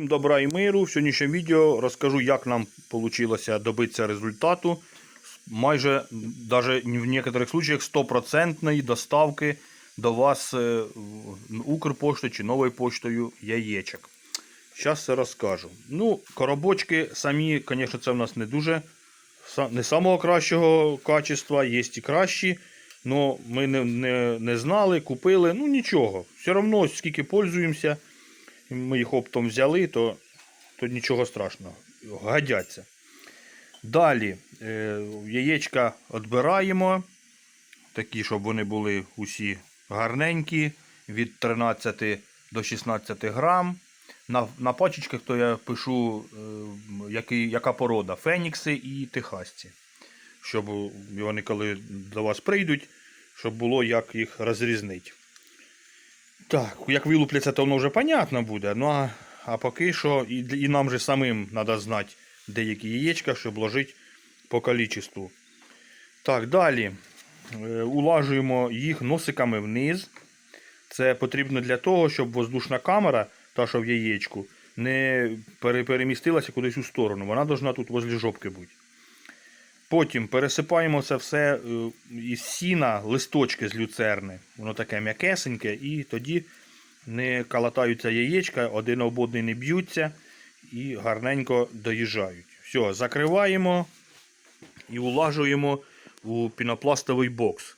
Всім добра і миру. В сьогоднішньому відео розкажу, як нам вийшло добитися результату. Майже, навіть в деяких случаях, 100% доставки до вас е, Укрпоштою чи новою поштою яєчок. Зараз все розкажу. Ну, коробочки самі, звісно, це в нас не дуже не самого кращого качества, є і кращі. але ми не, не, не знали, купили. Ну нічого. Все одно, скільки пользуємося, ми їх оптом взяли, то, то нічого страшного. Годяться. Далі е, яєчка відбираємо. Такі, щоб вони були усі гарненькі, від 13 до 16 грам. На, на пачечках то я пишу, е, який, яка порода Фенікси і Техасці. Щоб вони, коли до вас прийдуть, щоб було як їх розрізнити. Так, як вилупляться, то воно вже понятно буде. Ну а, а поки що, і, і нам же самим треба знати деякі яєчка, щоб ложити по кількості. Так, далі. Е, Улажуємо їх носиками вниз. Це потрібно для того, щоб воздушна камера, та що в яєчку, не перемістилася кудись у сторону. Вона повинна тут возле жопки бути. Потім пересипаємо це все е, із сіна, листочки з люцерни. Воно таке м'якесеньке, і тоді не калатаються яєчка, один об одний не б'ються і гарненько доїжджають. Все, закриваємо і улажуємо у пінопластовий бокс.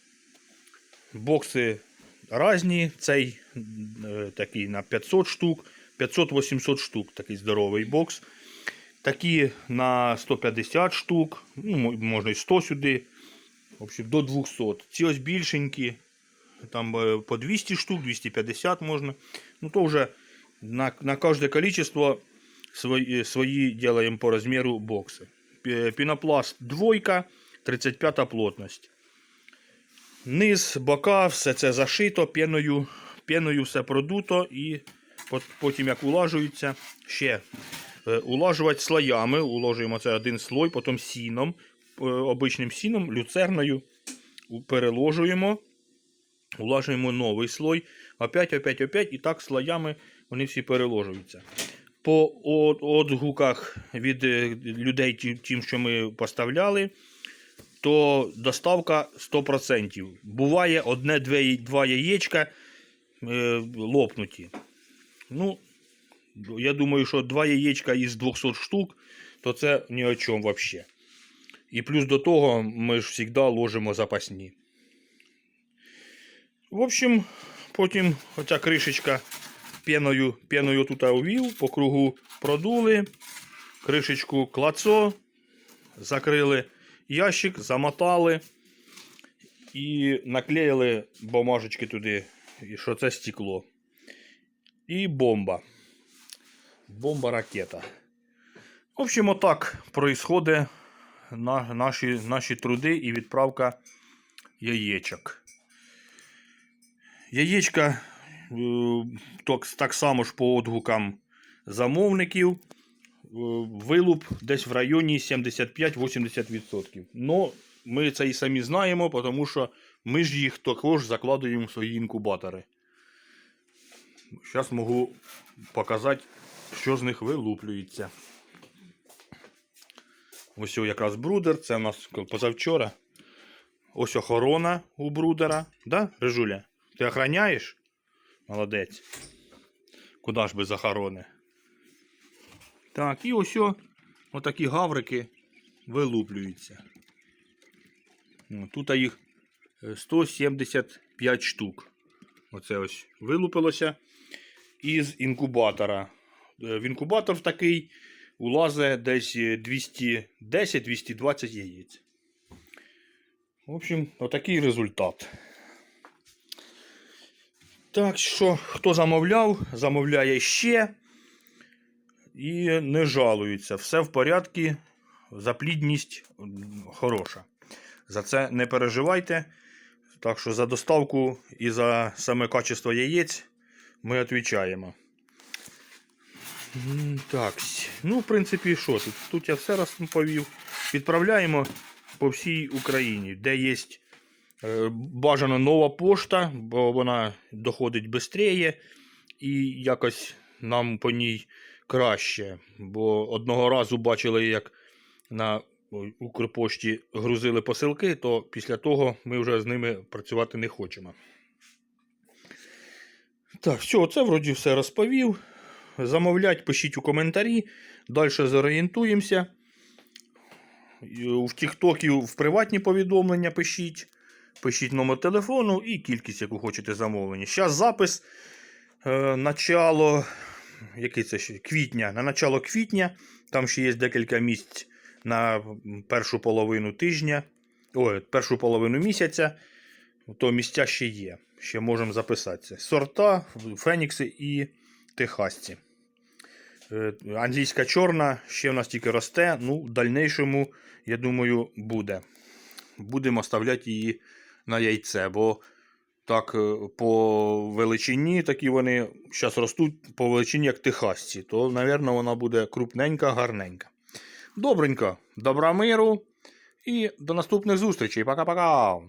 Бокси різні, цей е, такий на 500 штук, 500-800 штук, такий здоровий бокс. Такі на 150 штук, ну, можна і 100 сюди. В общем, до 200. Ці ось більшенькі, там е, по 200 штук, 250 можна. Ну, то вже на, на кожне количество свої, свої делаем по розміру бокси. Пінопласт двойка, 35 плотність. Низ, бока, все це зашито, пеною, пеною все продуто і потім як улажується, ще е, улажувати слоями. Уложуємо це один слой, потім сіном, е, обичним сіном, люцерною переложуємо, улажуємо новий слой, опять, опять, опять, і так слоями вони всі переложуються. По от- отгуках від е, людей, тим, що ми поставляли, то доставка 100%. Буває одне-дві два яєчка е, лопнуті. Ну, я думаю, що два яєчка із 200 штук, то це ні о чому взагалі. І плюс до того ми ж завжди ложимо запасні. В общем, потім оця кришечка пеною, пеною тут увів, по кругу продули, кришечку клацо, закрили ящик, замотали і наклеїли бумажечки туди, що це стекло. І бомба. Бомба-ракета. В общем, отак происходить на, наші, наші труди і відправка яєчок. Яєчка е, так, так само ж по відгукам замовників. е, Вилуп десь в районі 75-80%. Ну, ми це і самі знаємо, тому що ми ж їх також закладуємо в свої інкубатори. Зараз можу показати, що з них вилуплюється. Ось якраз брудер, це у нас позавчора. Ось охорона у брудера. Да, Рижуля? Ти охороняєш? Молодець. Куди ж без охорони? Так, і ось отакі гаврики вилуплюються. Ну, Тут їх е, 175 штук. Оце ось вилупилося із інкубатора. Е, В інкубатор такий улазить десь 210-220 яєць. В общем, отакий результат. Так що, хто замовляв, замовляє ще і не жалується. Все в порядку, заплідність хороша. За це не переживайте. Так що за доставку і за саме качество яєць ми відповідаємо. Так, ну, в принципі, що тут? Тут я все розповів. Відправляємо по всій Україні, де є е, бажана нова пошта, бо вона доходить швидше і якось нам по ній краще. Бо одного разу бачили, як на Укрпошті грузили посилки, то після того ми вже з ними працювати не хочемо. Так, все, це вроді все розповів. Замовлять, пишіть у коментарі. Далі зорієнтуємося. В Тіктокі в приватні повідомлення пишіть. Пишіть номер телефону і кількість, яку хочете замовлення. Зараз запис. Е, начало. Який це ще? Квітня. На начало квітня. Там ще є декілька місць на першу половину тижня. Ой, першу половину місяця. То місця ще є. Ще можемо записатися. Сорта, фенікси і техасці. Е, Англійська чорна ще в нас тільки росте. Ну, в дальнішому, я думаю, буде. Будемо оставляти її на яйце, бо так е, по величині такі вони зараз ростуть по величині, як техасці, то, мабуть, вона буде крупненька, гарненька. Добренько, добра миру і до наступних зустрічей. Пока-пока.